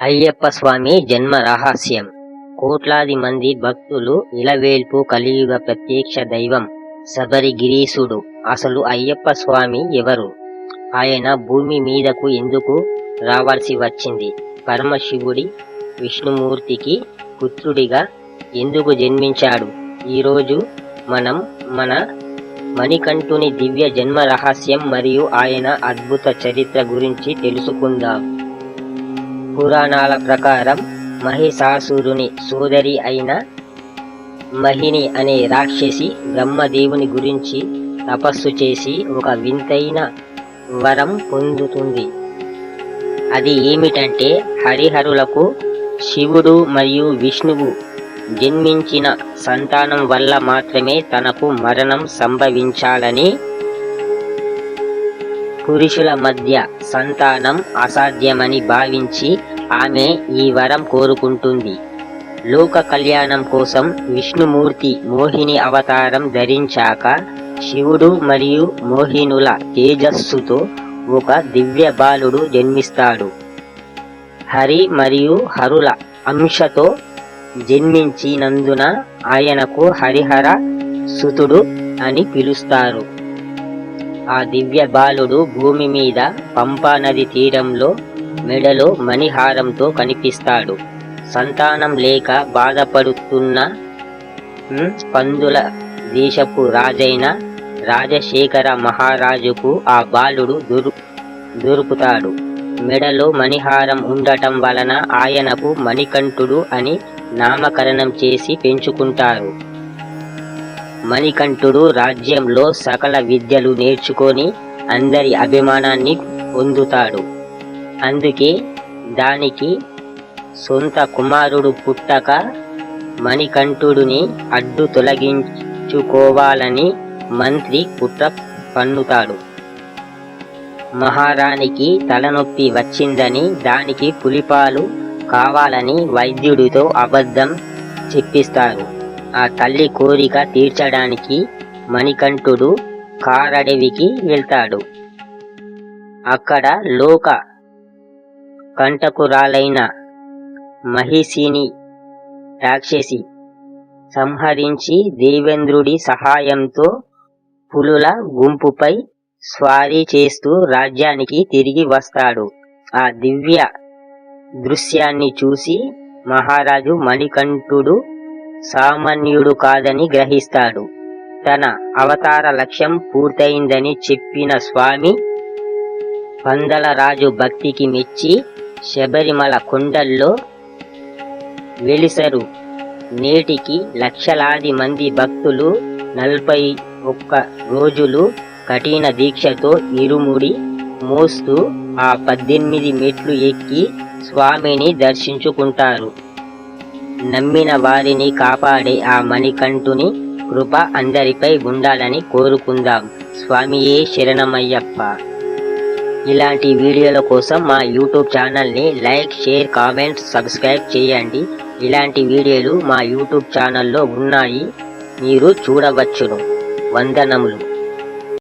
అయ్యప్ప స్వామి జన్మ రహస్యం. కోట్లాది మంది భక్తులు ఇలవేల్పు కలియుగ ప్రత్యక్ష దైవం శబరిగిరీశుడు అసలు అయ్యప్ప స్వామి ఎవరు? ఆయన భూమి మీదకు ఎందుకు రావాల్సి వచ్చింది? పరమశివుడి విష్ణుమూర్తికి పుత్రుడిగా ఎందుకు జన్మించాడు? ఈరోజు మనం మన మణికంఠుని దివ్య జన్మ రహస్యం మరియు ఆయన అద్భుత చరిత్ర గురించి తెలుసుకుందాం. పురాణాల ప్రకారం మహిషాసురుని సోదరి అయిన మహిని అనే రాక్షసి బ్రహ్మదేవుని గురించి తపస్సు చేసి ఒక వింతైన వరం పొందుతుంది. అది ఏమిటంటే హరిహరులకు శివుడు మరియు విష్ణువు జన్మించిన సంతానం వల్ల మాత్రమే తనకు మరణం సంభవించాలని పురుషుల మధ్య సంతానం అసాధ్యమని భావించి ఆమె ఈ వరం కోరుకుంటుంది. లోక కళ్యాణం కోసం విష్ణుమూర్తి మోహిని అవతారం ధరించాక శివుడు మరియు మోహినుల తేజస్సుతో ఒక దివ్య బాలుడు జన్మిస్తాడు. హరి మరియు హరుల అంశతో జన్మించినందున ఆయనకు హరిహర సుతుడు అని పిలుస్తారు. ఆ దివ్య బాలుడు భూమి మీద పంపా నది తీరంలో మెడలో మణిహారంతో కనిపిస్తాడు. సంతానం లేక బాధపడుతున్న పందుల దేశపు రాజైన రాజశేఖర మహారాజుకు ఆ బాలుడు దొరు దొరుకుతాడు. మెడలో మణిహారం ఉండటం వలన ఆయనకు మణికంఠుడు అని నామకరణం చేసి పెంచుకుంటారు. మణికంఠుడు రాజ్యంలో సకల విద్యలు నేర్చుకొని అందరి అభిమానాన్ని పొందుతాడు. అందుకే దానికి సొంత కుమారుడు పుట్టక మణికంఠుడిని అడ్డు తొలగించుకోవాలని మంత్రి కుట్ర పన్నుతాడు. మహారాణికి తలనొప్పి వచ్చిందని దానికి పులిపాలు కావాలని వైద్యుడితో అబద్ధం చెప్పిస్తారు. ఆ తల్లి కోరిక తీర్చడానికి మణికంఠుడు కారడవికి వెళ్తాడు. అక్కడ లోక కంటకురాలైన మహిషిని రాక్షసి సంహరించి దేవేంద్రుడి సహాయంతో పులుల గుంపుపై స్వారీ చేస్తూ రాజ్యానికి తిరిగి వస్తాడు. ఆ దివ్య దృశ్యాన్ని చూసి మహారాజు మణికంఠుడు సామాన్యుడు కాదని గ్రహిస్తాడు. తన అవతార లక్ష్యం పూర్తయిందని చెప్పిన స్వామి పందలరాజు భక్తికి మెచ్చి శబరిమల కొండల్లో వెలిసరు. నేటికి లక్షలాది మంది భక్తులు నలభై ఒక్క రోజులు కఠిన దీక్షతో ఇరుముడి మోస్తూ ఆ పద్దెనిమిది మెట్లు ఎక్కి స్వామిని దర్శించుకుంటారు. నమ్మిన వారిని కాపాడే ఆ మణికంఠుని కృప అందరిపై ఉండాలని కోరుకుందాం. స్వామియే శరణమయ్యప్ప. ఇలాంటి వీడియోల కోసం మా యూట్యూబ్ ఛానల్ని లైక్ షేర్ కామెంట్ సబ్స్క్రైబ్ చేయండి. ఇలాంటి వీడియోలు మా యూట్యూబ్ ఛానల్లో ఉన్నాయి. మీరు చూడవచ్చును. వందనములు.